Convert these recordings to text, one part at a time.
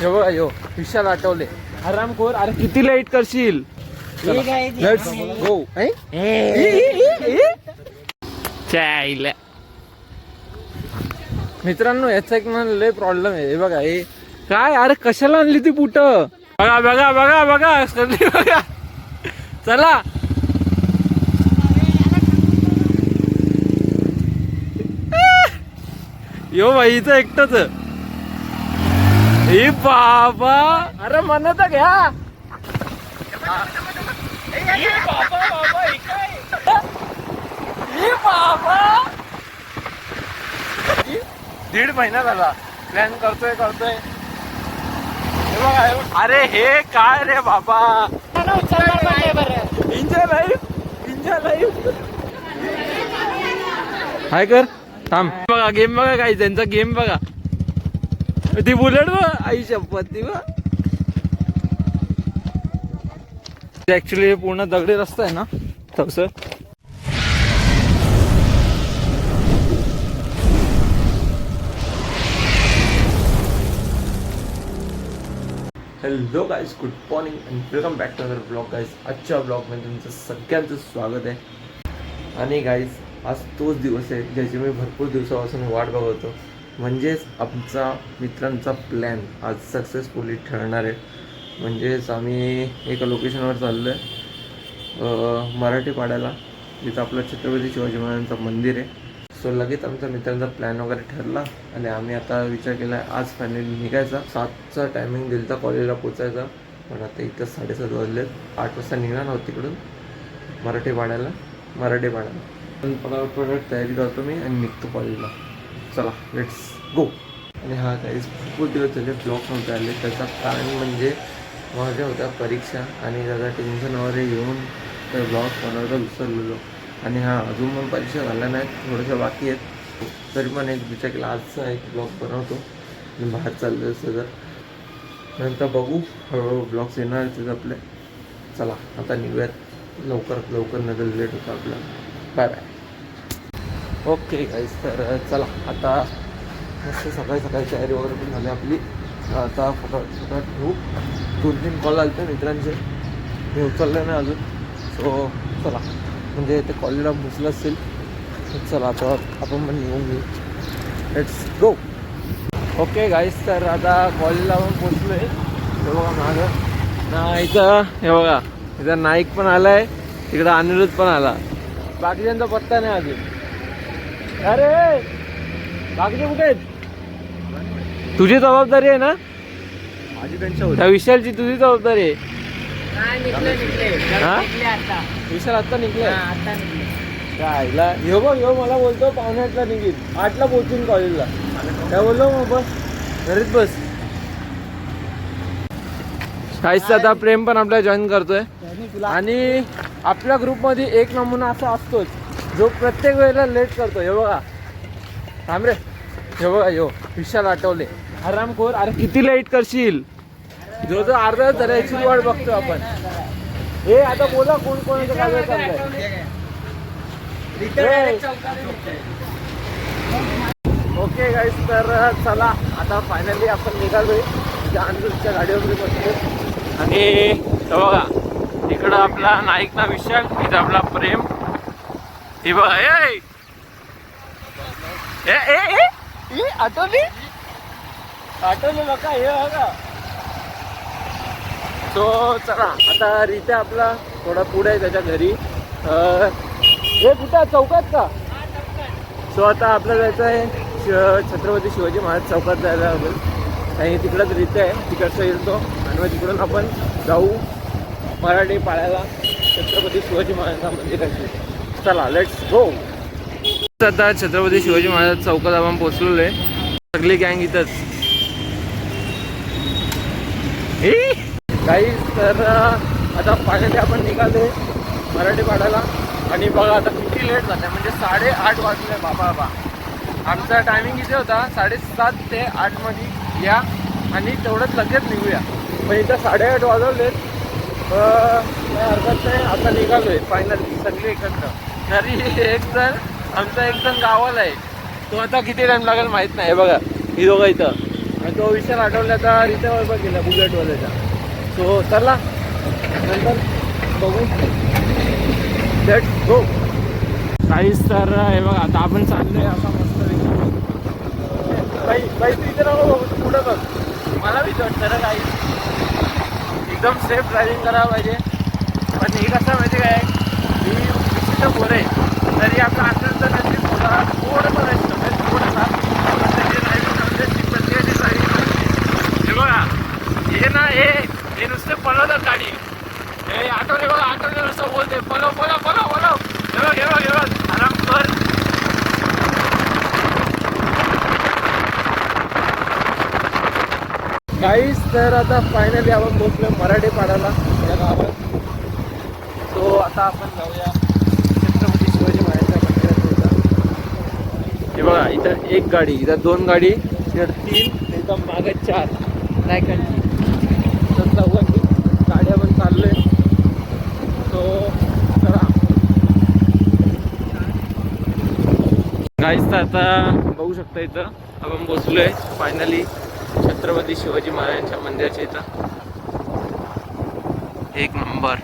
हे बघा यो विशाल आठवले. आरामखोर अरे किती लाइट करशील? लेट्स गो चायला. मित्रांनो याचा एक मला लय प्रॉब्लेम आहे. हे बघा हे. काय अरे कशाला आणली ती बुट बघा बघा बघा बघा बघा. चला. यो भाई इथं एकटच हे बाबा. अरे म्हणत घ्या. बाबा बाबा काय बाबा. दीड महिना झाला. प्लॅन करतोय करतोय. अरे हे काय रे बाबा? Engine life engine life hi कर. थांब. बघा गेम बघा काही त्यांचा गेम बघा. ती बुलेट बघ आई शपथ ती बघ. ऍक्च्युली पूर्ण दगडी रस्ता आहे ना? तस. Hello guys good morning and welcome back to other blog guys आजच्या ब्लॉगमध्ये तुमचं सगळ्यांचं स्वागत आहे. आणि गाईज आज तोच दिवस आहे ज्याची मी भरपूर दिवसापासून वाट बघतो म्हणजेच आमचा मित्रांचा प्लॅन आज सक्सेसफुली ठरणार आहे. म्हणजेच आम्ही एका लोकेशनवर चाललो आहे मराठी पाड्याला. जिथं आपलं छत्रपती शिवाजी महाराजांचं मंदिर आहे. सो लगेच आमच्या मित्रांचा प्लॅन वगैरे ठरला आणि आम्ही आता विचार केला आहे आज फायनली निघायचा. सातचा टायमिंग दिलं तर कॉलेजला पोचायचा पण आता इथं साडेसात वाजले आठ वाजता निघणार आहोत तिकडून. मराठी पाड्याला. मराठी पाड्याला. पण पटापट तयारी करतो मी आणि निघतो कॉलेजला चला लेट्स गो आणि हा काही खूप दिवस झाले ब्लॉग नव्हते आले. त्याचा कारण म्हणजे माझ्या होत्या परीक्षा आणि त्याचा टेन्शन वगैरे येऊन तर ब्लॉग बनवायला विसरलेलो. आणि हा अजून पण परीक्षा झाल्या नाहीत थोडंसं बाकी आहेत. तरी पण एक विचार केला आजचा एक ब्लॉग बनवतो. आणि बाहेर चाललं असं तर नंतर बघू हळूहळू ब्लॉग्स येणार आहेत आपले. चला आता निघूयात. लवकरात लवकर नजर लेट होतं आपलं बाय बाय ओके गाईस तर चला आता मस्त सकाळी सकाळी तयारी वगैरे पण झाली आपली. आता फटाफट फटाफट घेऊ दोन तीन कॉल आले होते मित्रांचे. मी उचलले नाही अजून. सो चला. म्हणजे ते कॉलेजला घुसलं असेल चला आता आपण पण निघून घेऊ. लेट्स गो ओके गाईस तर आता कॉलेजला पण पोचलो आहे हे बघा माझं ना इथं हे बघा. इथं नाईक पण आला आहे तिकडं अनिरुद्ध पण आला. बाकीच्यांचा पत्ता नाही अजून. अरे बाकीचे कुठे आहेत तुझी जबाबदारी आहे ना? माझी त्यांच्या त्या विशालची तुझी जबाबदारी आहे. हा? विशाल आत्ता निघले? काय ला ह्यो बघ ह्यो मला बोलतो पावणे आठला निघील. आठला पोहोचून कॉलेजला. काय बोललो मग बस. घरीच बस. काहीच आता प्रेम पण आपल्याला जॉईन करतोय. आणि आपल्या ग्रुपमध्ये एक नमुना असा असतोच. जो प्रत्येक वेळेला लेट करतो. हे बघा. थांब रे. हे बघा यो विशाल आठवले. आरामखोर अरे किती लेट करशील? जो जो अर्धा तास झाला याची वाट बघतो आपण. हे आता बोला कोण कोणाचं काय चाललंय. ओके गाईस तर चला. आता फायनली आपण निघालोय. अनिरुद्धच्या गाडीवर बसलो आणि बघा तिकडं आपला नाईक ना विशाल इथं आपला प्रेम. हे बघा ए ए. ए ए ए. आठवली? आठवली बघा हे बघा. सो चला आता रित्या आपला थोडा पुढे आहे त्याच्या घरी. हे कुठं? चौकात का? सो आता आपलं जायचं आहे छत्रपती शिवाजी महाराज चौकात जायला लागेल. आणि तिकडंच रित्या आहे तिकडचं येतो. आणि मग तिकडून आपण जाऊ मराठी पाळ्याला छत्रपती शिवाजी महाराजांच्या मंदिराची चला लेट्स गो आता छत्रपती शिवाजी महाराज चौकात आपण पोचलेलो आहे. सगळी गँग इथंच. काही तर आता फायनली आपण निघाले मराठी पाड्याला. आणि बघा आता किती लेट झालं म्हणजे साडेआठ वाजले बाबा बाबा. आमचा टायमिंग किती होता साडेसात ते आठमध्ये या. आणि तेवढंच लगेच निघूया. पण इथं साडेआठ वाजवलेत. हरकत नाही आता निघालोय फायनली सगळे एकत्र. तरी एक जण आमचा एक जण गावाला आहे. तो आता किती टाइम लागेल माहीत नाही. बघा ही दोघं इथं. आणि तो विशाल आठवल्याचा रिचावर पण गेला बुलेटवाल्याचा. सो चला नंतर बघू. लेट गो काहीच तर हे बघा आता आपण चाललोय आता मस्त काही काही तू नको बघू तू पुढं बघ. मला विचार तर काही. एकदम सेफ ड्रायव्हिंग करायला पाहिजे. पण हे कसं माहिती काय? विशिष्ट पोर तरी आपला असेल तर नक्की थोडा थोडं करायचं म्हणजे थोडंसा हे बघा हे ना हे हे नुसते पळवलं गाडी. हे आठवले बघा आठवले नुसतं बोलते पळव पळव पळव पळव. हे बघ हे बघ हे बघ. आराम कर. काहीच तर आता फायनली आपण पोहोचलो मराठी पाडाला या गावात सो आता आपण जाऊया छत्रपती शिवाजी महाराजांच्या मंदिरात जाऊया. हे बघा इथं एक गाडी इथं दोन गाडी इथं तीन इथं मागे चार. नायकांची. तर चौघांची गाड्या पण चाललोय. सो चला. काहीच तर आता बघू शकता इथं आपण बसलोय फायनली छत्रपती शिवाजी महाराजांच्या मंदिराच्या इथं. एक नंबर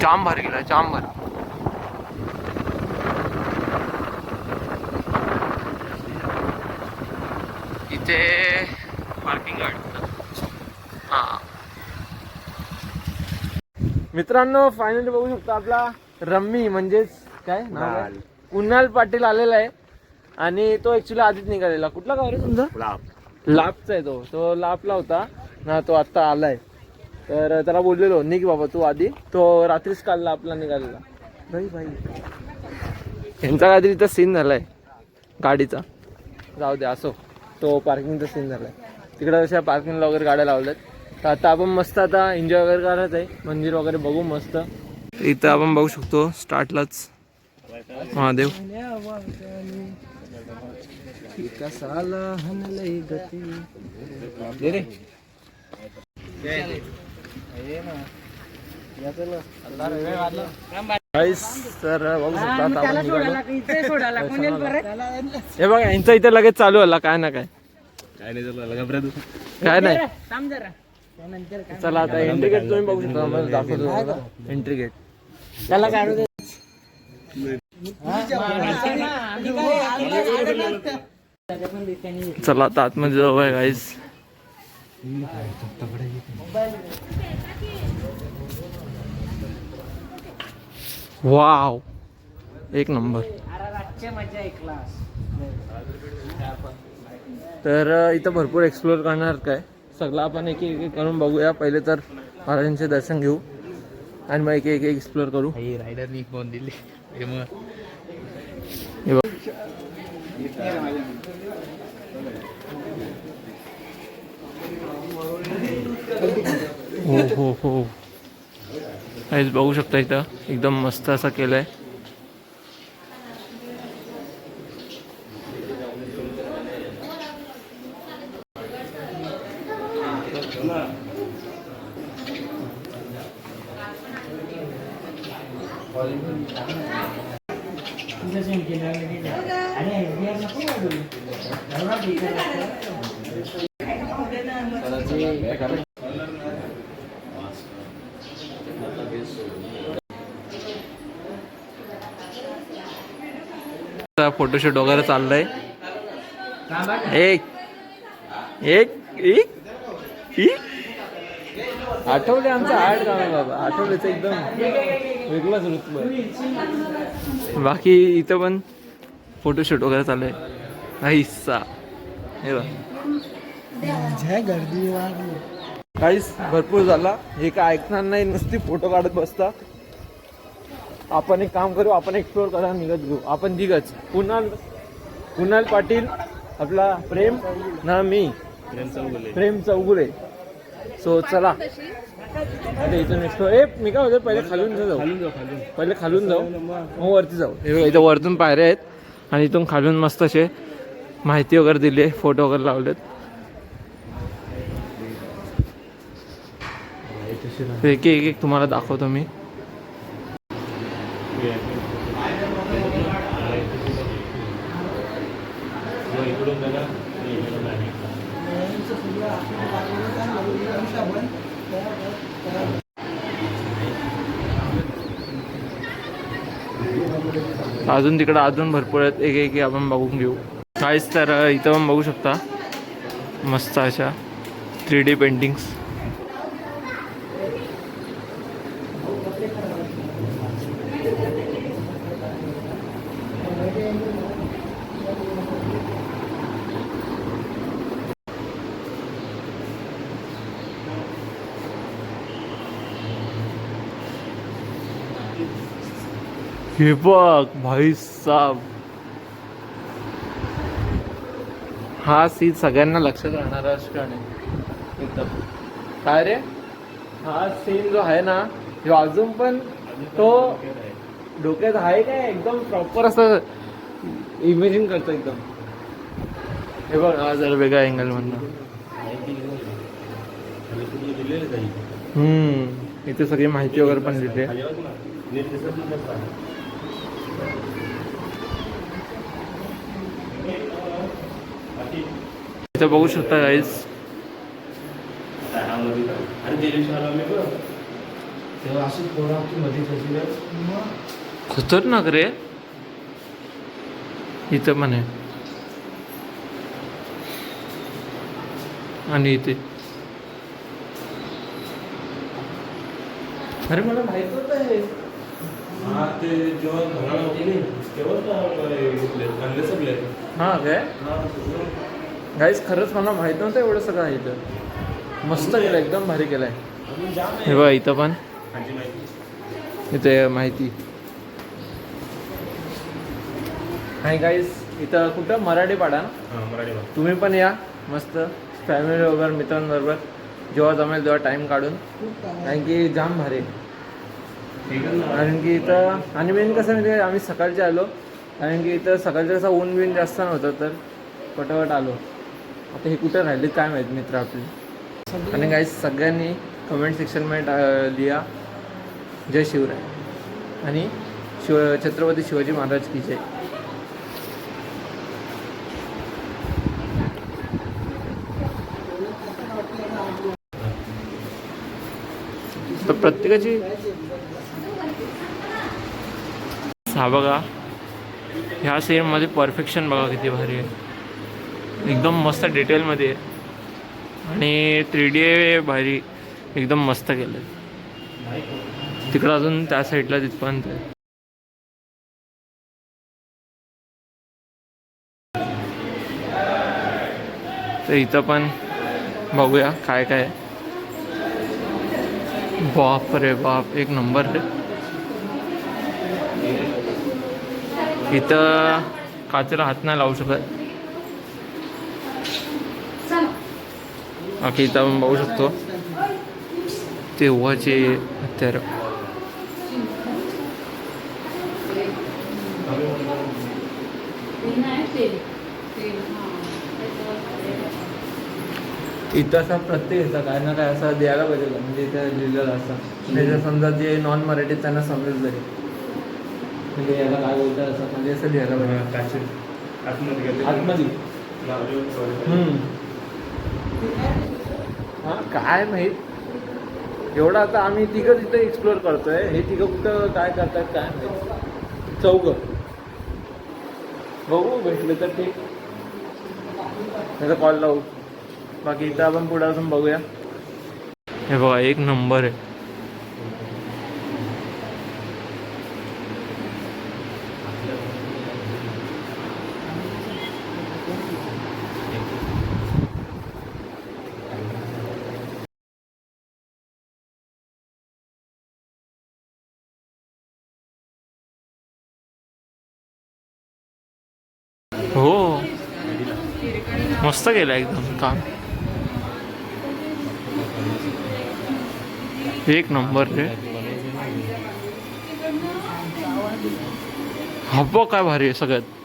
जाम भर गेला जाम भर इथे पार्किंग गाडी हा मित्रांनो फायनली बघू शकतो आपला रम्मी म्हणजेच काय? नाव? कुणाल. पाटील आलेला आहे. आणि तो ऍक्च्युली आधीच निघालेला. कुठला गाव रे तुमचा? लाभचा आहे तो. तो लाभला होता. ना तो आत्ता आलाय. तर त्याला बोललेलो निघ बाबा तू आधी. तो रात्रीच काल लाभला निघालेला. भाई भाई यांचा काहीतरी इथं सीन झालाय. गाडीचा. जाऊ दे असो. तो पार्किंगचा सीन झालाय. तिकडे अशा पार्किंगला वगैरे गाड्या लावल्यात. तर आता आपण मस्त आता एन्जॉय वगैरे करत आहे. मंदिर वगैरे बघू मस्त. इथं आपण बघू शकतो स्टार्टलाच महादेव. तर बघू. हे बघा यांचं इथे लगेच चालू आला काय ना काय. काय नाही काय नाही. चला आता एंट्री गेट तुम्ही बघू शकता. मला दाखवतो एंट्री गेट त्याला काढू दे चला आता आतमध्ये जाऊ आहे गाईस वाव एक नंबर तर इथं भरपूर एक्सप्लोअर करणार काय? सगळं आपण एक एक करून बघूया. पहिले तर महाराजांचे दर्शन घेऊ आणि मग एक एक एक एक्सप्लोअर करू. रायडरनी फोन दिली. हे मग. हे बघ. हो हो हो. बघू शकता इथं. एकदम मस्त असं केलंय. फोटोशूट वगैरे चाललंय. एक. एक. एक. आठवले आमचा आठ गाव बाबा. आठवलेच एकदम. वेगळाच ऋतू बाकी इथं पण फोटोशूट वगैरे चालू आहे हिस्सा हे बघ. काहीच भरपूर झाला. हे काय ऐकणार नाही नुसती फोटो काढत बसता. आपण एक काम करू आपण एक्सप्लोर करा निघत घेऊ आपण दिगच कुणाल कुणाल पाटील आपला प्रेम ना मी. प्रेम चौगुले. सो चला. आता इथून एक्सप्लोर ए मी काय होतं पहिले खालून जाऊ. पहिले खालून जाऊ. मग वरती जाऊ. हे इथं वरतून पायऱ्या आहेत आणि इथून खालून मस्त असे माहिती वगैरे दिली आहे फोटो वगैरे लावलेत. एक एक एक तुम्हाला दाखवतो मी. अजून तिकडं अजून भरपूर आहेत. एक एक आपण बघून घेऊ. काहीच तर इथं पण बघू शकता. मस्त अशा थ्री डी पेंटिंग्स हे बघ भाई साब. हा सीन सगळ्यांना लक्षात राहणारा ठिकाण आहे एकदम काय रे? हा सीन जो आहे ना जो अजून पण तो डोक्यात आहे काय एकदम प्रॉपर असं इमेजिन करतो एकदम. हे बघ हा जरा वेगळ्या अँगल म्हणणं हम्म. इथे सगळी माहिती वगैरे पण दिली इथं बघू शकता गाईज खतरनाक रे. इथं म्हणे. आणि इथे. अरे मला माहीत होत आहे हा ते जेव्हा घराला होते तेव्हा हा काय? गाईज खरंच मला माहीत नव्हतं एवढं सगळं आहे इथं. मस्त केलं एकदम भारी केलंय. हे बघा इथं पण. इथे माहिती. आणि गाईज इथं कुठं? मराठी पाडा ना? तुम्ही पण या. मस्त. फॅमिली बरोबर मित्रांबरोबर. जेव्हा जमेल तेव्हा टाईम काढून. कारण की जाम भारी. आहे. कारण की इथं आणि मेन कसं म्हणजे आम्ही सकाळचे आलो कारण की इथं सकाळचं कसं ऊन बिन जास्त नव्हतं तर पटापट आलो. आता हे कुठं राहिले काय माहीत मित्र आपले? आणि काही सगळ्यांनी कमेंट सेक्शनमध्ये लिहा. जय शिवराय. आणि शिव छत्रपती शिवाजी महाराज की जय. तर प्रत्येकाची हा बघा. ह्या सीनमध्ये परफेक्शन बघा किती भारी आहे. एकदम मस्त डिटेलमध्ये आहे. आणि थ्री डी भारी. एकदम मस्त केलं तिकडं अजून त्या साईडला तिथपर्यंत आहे. तर इथं पण बघूया काय काय बाप रे बाप एक नंबर रे इथं काचेला हात नाही लावू शकत. ओके इथं आपण बघू शकतो. तेव्हाचे हत्यार. इथं असा प्रत्येक ह्याचा काय ना काय असा द्यायला पाहिजे म्हणजे इथं लिहिलेलं असं. म्हणजे समजा जे नॉन मराठीत त्यांना समजेल तरी म्हणजे याला काय बोलतात असं? म्हणजे असं लिहायला पाहिजे. आतमध्ये हम्म. हा काय माहीत? एवढं आता आम्ही तिघं तिथं एक्सप्लोअर करतोय. हे तिघं कुठं काय करतात काय माहीत? चौघं. बघू भेटलं तर ठीक. त्याचा कॉल लावू. बाकी इथं आपण पुढे अजून बघूया. हे बघा एक नंबर आहे हो मस्त केलं एकदम काम एक नंबर रे हब्बा काय भारी आहे सगळ्यात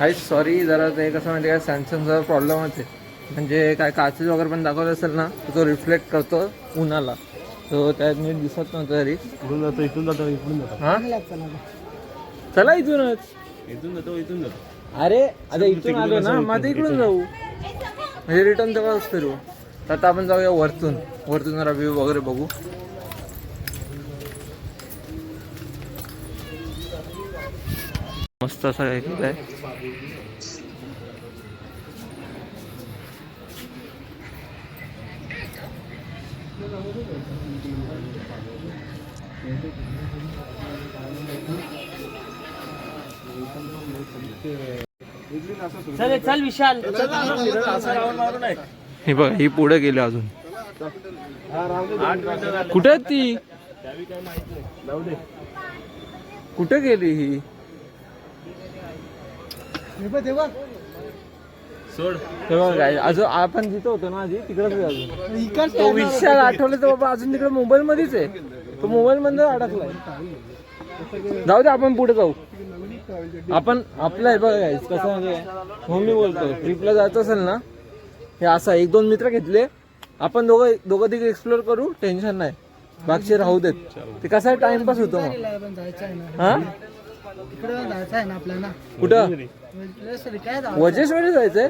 आई सॉरी जरा ते कसं म्हणजे काय सॅमसंगचा प्रॉब्लेम होते. म्हणजे काय काचेस वगैरे पण दाखवत असेल ना तो रिफ्लेक्ट करतो उन्हाला. तो त्यात मी दिसत नव्हतं तरी. इथून जातो इथून जातो इकडून जातो. हां? चला इथूनच. इथून जातो इथून जातो. अरे आता इथून आलो ना मग इकडून जाऊ म्हणजे रिटर्न तेव्हाच फिरू तर आता आपण जाऊया वरतून. वरतून जरा व्ह्यू वगैरे बघू. मस्त असा केलाय चल चल विशाल. हे बघा ही पुढे गेली अजून. कुठे ती? कुठे गेली ही? अजून आपण जिथं होतो ना आधी तिकडेच आहे अजून. तो विशाल आठवले तर बाबा अजून तिकडे मोबाईल मध्येच आहे. तो मोबाईल मध्ये अडकलाय. जाऊ दे आपण पुढे जाऊ. आपण आपलं आहे बघा कसं म्हणजे म्हणून मी बोलतो ट्रिपला जायचं असेल ना हे असं एक दोन मित्र घेतले. आपण दोघं दोघं तिघे एक्सप्लोर करू टेन्शन नाही. बागचे राहू देत. ते कसा टाइमपास होतो मग. हा? तिकडे जायचं आहे ना आपल्याला. कुठं? काय वजेश्वरी जायचंय?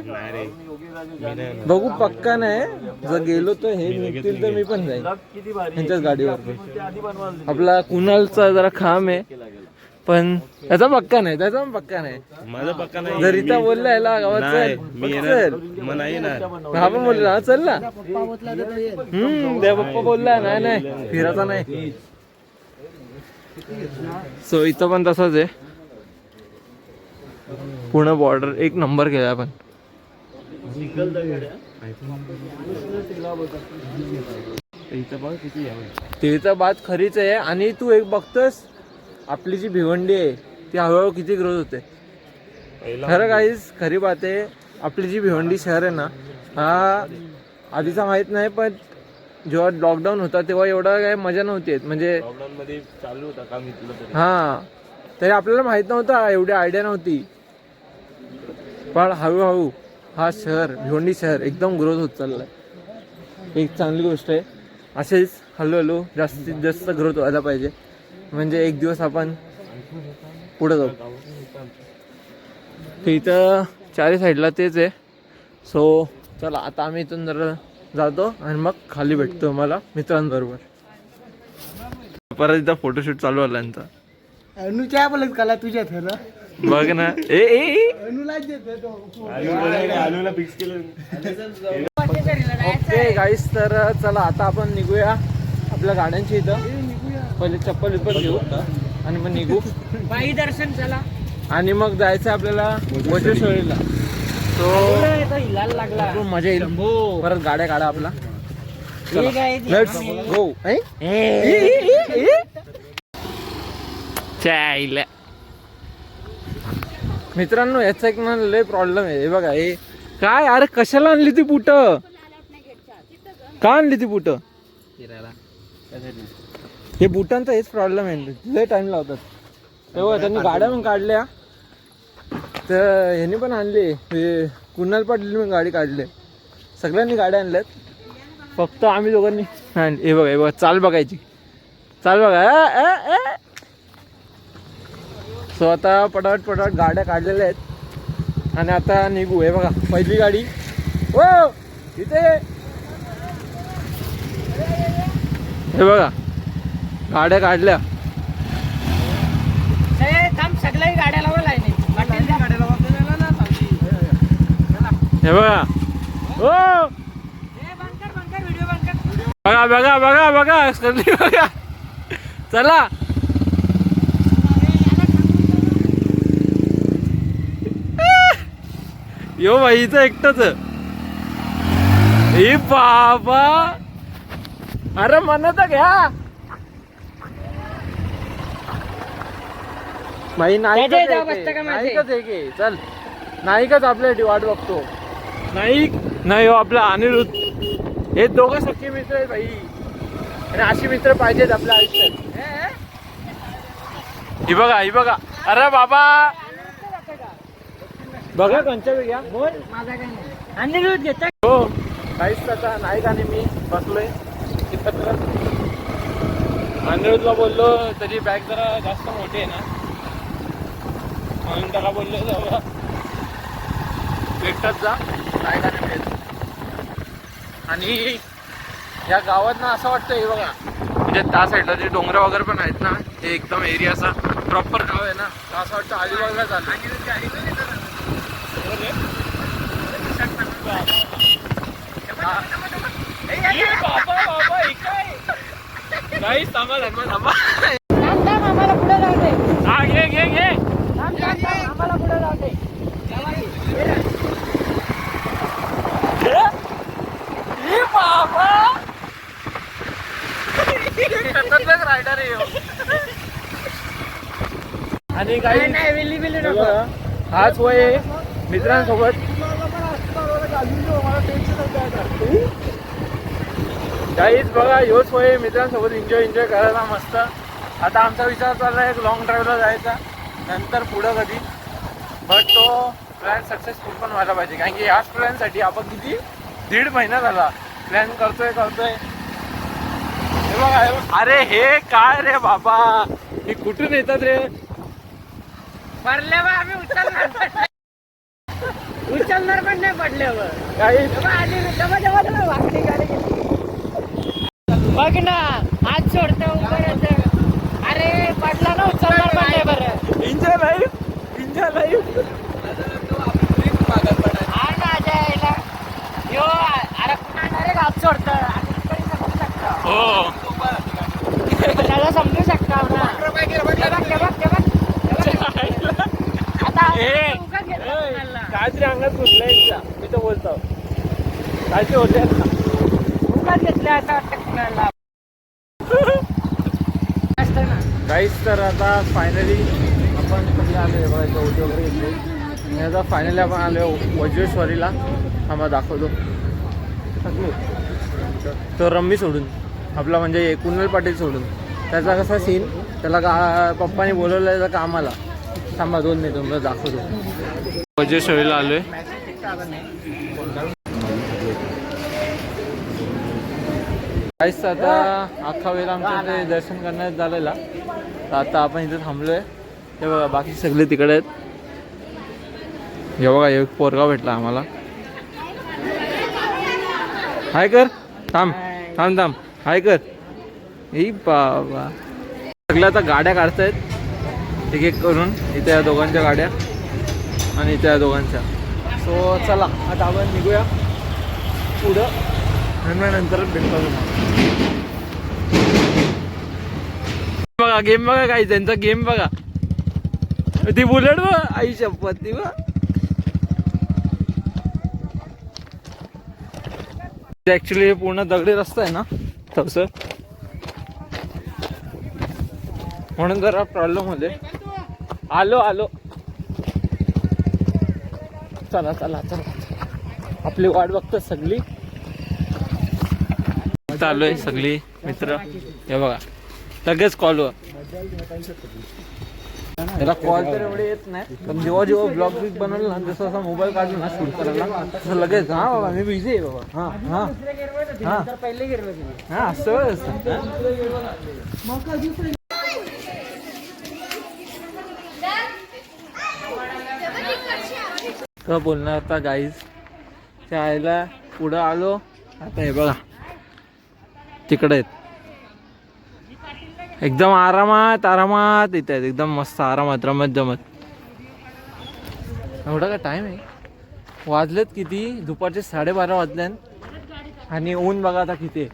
बघू पक्का नाही. जर गेलो तर हे निघतील तर मी पण जाईन. त्यांच्याच गाडीवर आपला कुणालचा जरा खाम आहे. पण त्याचा पक्का नाही त्याचा पण पक्का नाही. माझा पक्का नाही. जर इथं बोलला याला गावात नाही चल. मी मग येणार. चल. मग नाही येणार. हा पण बोलला हा, चल ना. पप्पा बोतला तर येईल. हम्म देव पप्पा बोलला नाही नाही. फिरायचा नाही. सो इथं पण तसंच आहे. पूर्ण बॉर्डर एक नंबर केला आपण. इथं बात खरीच आहे आणि तू एक बघतोस आपली जी भिवंडी आहे ती हळूहळू किती ग्रोथ होते. खरं काहीच खरी बात आहे आपली जी भिवंडी शहर आहे ना हा आधीचा माहीत नाही पण जेव्हा लॉकडाऊन होता तेव्हा एवढा काय मजा नव्हती येत. म्हणजे लॉकडाऊन मध्ये चालू होता काम इथलं तरी. हा. तरी आपल्याला माहीत नव्हता एवढी आयडिया नव्हती. पण हळूहळू हा शहर भिवंडी शहर एकदम ग्रोथ होत चाललाय. एक चांगली गोष्ट आहे. असेच हळूहळू जास्तीत जास्त ग्रोथ व्हायला पाहिजे. म्हणजे एक दिवस आपण पुढे जाऊ. ते इथं चारी साईडला तेच आहे. सो चला आता आम्ही इथून जरा जातो आणि मग खाली भेटतो मला मित्रांबरोबर. परत इथं फोटोशूट चालू आला यांचा अनु काय बोलत कला तुझ्या थर? बघ ना. ए ए फिक्स केलं. ओके गाईस तर चला आता आपण निघूया आपल्या गाड्यांची इथं. पहिले चप्पल विप्पल घेऊ. आणि मग निघू. बाई दर्शन चला. आणि मग जायचं आपल्याला वजेश्वरीला खूप मजा येईल. परत गाड्या काढा आपला. लेट्स गो चायला. मित्रांनो याचा एक ना लय प्रॉब्लेम आहे. हे बघा हे काय? अरे कशाला आणली ती बुट का आणली ती बुट हे बुटांचा हेच प्रॉब्लेम आहे. लय टाइम लावतात. तेव्हा त्यांनी गाड्या पण काढल्या. तर ह्यांनी पण आणले. हे कुणाल पाटील पण गाडी काढले. सगळ्यांनी गाड्या आणल्यात. फक्त आम्ही दोघांनी. नाही आणली. हे बघा हे बघा चाल बघायची. चाल बघा सो आता पटापट पटापट गाड्या काढलेल्या आहेत. आणि आता निघू. हे बघा पहिली गाडी. ओ इथे. हे बघा गाड्या काढल्या थांब सगळ्याही गाड्या लावा लाईनी गाड्या लावा हे बघा. ओ! बघा बघा बघा बघा. बघा. चला. यो बाईचं एकटच. हे बाबा. अरे म्हणत घ्या इथं एक आहे. बसतं का. चल. आपल्यासाठी वाट बघतो. नाईक नाही हो आपला अनिरुद्ध. हे दोघं सख्खे मित्र आहेत भाई आणि अशी मित्र पाहिजेत आपल्या आयुष्यात. ही बघा ही बघा. अरे बाबा. बघा कोणच्या घ्या बोल माझा काय नाही. अनिरुद्ध घेता हो. काहीच आता नाईक आणि मी बसलोय. एकत्र अनिरुद्धला बोललो त्याची बॅग जरा जास्त मोठी आहे ना. म्हणून त्याला बोललो एकटाच जा. मी येतो. आणि या गावात ना असं वाटतं हे बघा. म्हणजे त्या साईडला जे डोंगर वगैरे पण आहेत ना ते एकदम एरियाचा प्रॉपर गाव आहे ना. तर असं वाटतं अलिबागला झालं नाही थांबा थांब थांब आम्हाला पुढे जाऊ दे हा घे घे घे थांब थांब थांब आम्हाला पुढे जाऊ दे ए बाबा खतरनाक रायडर आहे ह्यो. आणि काही हाच वय आहे मित्रांसोबत. काहीच बघा ह्योच वय मित्रांसोबत. एन्जॉय एन्जॉय करायला मस्त. आता आमचा विचार चालला आहे लॉंग ड्राईव्हला जायचा. नंतर पुढं कधी. बट तो प्लॅन सक्सेसफुल पण व्हायला पाहिजे. कारण की याच प्लॅनसाठी आपण किती? दीड महिना झाला. प्लॅन करतोय करतोय. हे हे. अरे हे काय रे बाबा? हे कुठून येतात रे? पडल्यावर आम्ही उचलणार पण नाही. उचलणार पण नाही पडल्यावर काही वाकडी गाडी गेली. बघ ना हात सोडतो. अरे पडला ना उचलणार पण नाही बरं. इंजन लाईफ इंजन लाईफ ना जायला यो अरे डायरेक्ट हात सोडतं हो. त्याला समजू शकता. काहीतरी अंगात. मी तर बोलतो. काहीतरी होते उगाच आता कुणाला. काहीच तर आता फायनली आपण कधी आलो बघा इथं ओटी वगैरे घेतली. आणि आता फायनली आपण आलो वज्रेश्वरीला. थांबा दाखवतो. तो रम्मी सोडून. आपला म्हणजे कुणाल पाटील सोडून. त्याचा कसा सीन त्याला का पप्पाने बोलवलं कामाला थांबा दोन मिनिट तुम्हाला दाखवतो. वज्रेश्वरीला आलोय. काहीच आता अख्खा वेळ आमचं ते दर्शन करण्यात झालेला. तर आता आपण इथे थांबलोय. हे बघा बाकी सगळे तिकडे आहेत. हे बघा एक पोरगा भेटला आम्हाला. हाय कर. थांब थांब थांब. हाय कर. ही बाबा. सगळ्या आता गाड्या काढतायत. एक एक करून इथे या दोघांच्या गाड्या आणि इथे या दोघांच्या. सो चला आता आपण निघूया. पुढं आणि भेट भेटतो बघा गेम बघा काही त्यांचा गेम बघा. ती बुलेट बघ आई शपथ ती बघ. हे पूर्ण दगडी रस्ता आहे ना तसं. म्हणून जरा प्रॉब्लेम होते आलो आलो. चला चला चला. आपली वाट बघतो सगळी. चालू आहे सगळी मित्र. हे बघा. लगेच कॉल त्याला कॉल तर एवढे येत नाही पण जेव्हा जेव्हा ब्लॉग बिग बनवलं ना जसं असा मोबाईल काढला ना शूट करायला तसं लगेच हा बाबा मी बिझी आहे बाबा. हा हा हा. पहिले हा असं तर बोलणार आता गाईज त्या आईला पुढं आलो. आता हे बघा. तिकडे आहेत. एकदम आरामात आरामात येत आहेत. एकदम मस्त आरामात रमत जमत. एवढा का टाईम आहे? वाजलेत किती? दुपारचे साडेबारा वाजल्यान. आणि ऊन बघा आता किती आहे.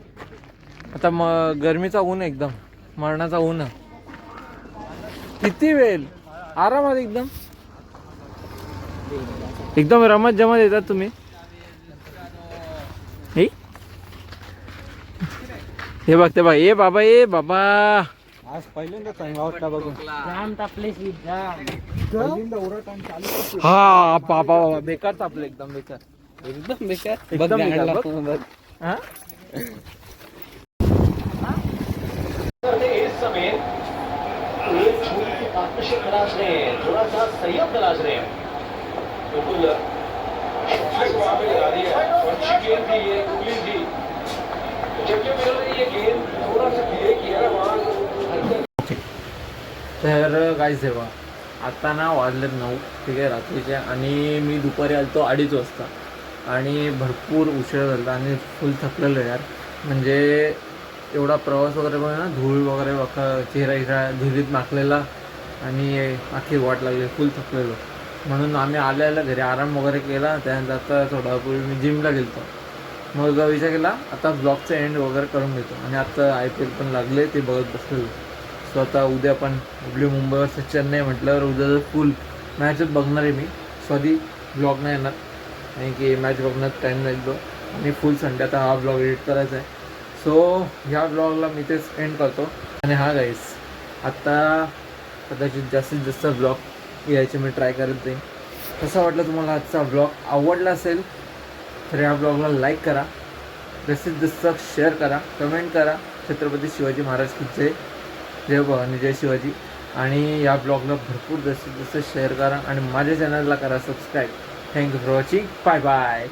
आता म गरमीचा ऊन आहे एकदम. मरणाचा ऊन किती वेळ? आरामात एकदम. एकदम रमत जमत येतात तुम्ही. हे? हे बघ ते बघ. ए बाबा ए बाबा. आज पहिल्यांदा चांगला वाटला बघून. हा बाबा बाबा बेकार तापलं एकदम बेकार. एकदम बेकार. एकदम बेकार. हा? इस समय तेज धूप के आकर्षक तलाश रहे हैं थोड़ा सा संयम किया ना वहाँ तर गाईज जेव्हा आता ना वाजलेत नऊ. ठीक आहे रात्रीचे. आणि मी दुपारी आलतो अडीच वाजता. आणि भरपूर उशीर झाला आणि फुल थकलेलो यार. म्हणजे एवढा प्रवास वगैरे बघा ना धूळ वगैरे बघा चेहरा इरा धुळीत माखलेला आणि आखी वाट लागली फुल थकलेलो. म्हणून आम्ही आल्याला घरी आराम वगैरे केला त्यानंतर आता थोडा पूर्वी मी जिमला गेलो मग विचार केला आता ब्लॉगचा एंड वगैरे करून घेतो. आणि आता आय पी एल पण लागले ते बघत बसलेलो. सो आता उद्या पण आपली मुंबई वर्सेस चेन्नई म्हटल्यावर उद्या जर फुल मॅचच बघणार आहे मी सॉरी ब्लॉग नाही येणार. आणि की मॅच बघण्यात टाईम नाही येतो आणि फुल संडे आता हा ब्लॉग एडिट करायचा आहे. सो ह्या ब्लॉगला मी तेच एंड करतो. आणि हा गाईस आत्ता कदाचित जास्तीत जास्त ब्लॉग यायचे मी ट्राय करत जाईन कसा वाटला तुम्हाला आजचा ब्लॉग आवडला असेल तर या ब्लॉगला लाईक करा. जास्तीत जास्त शेअर करा कमेंट करा. छत्रपती शिवाजी महाराज की जय. जय भवानी जय शिवाजी. आणि या ब्लॉगला भरपूर जास्तीत जास्त शेअर करा आणि माझ्या चॅनलला करा subscribe thank you for watching bye bye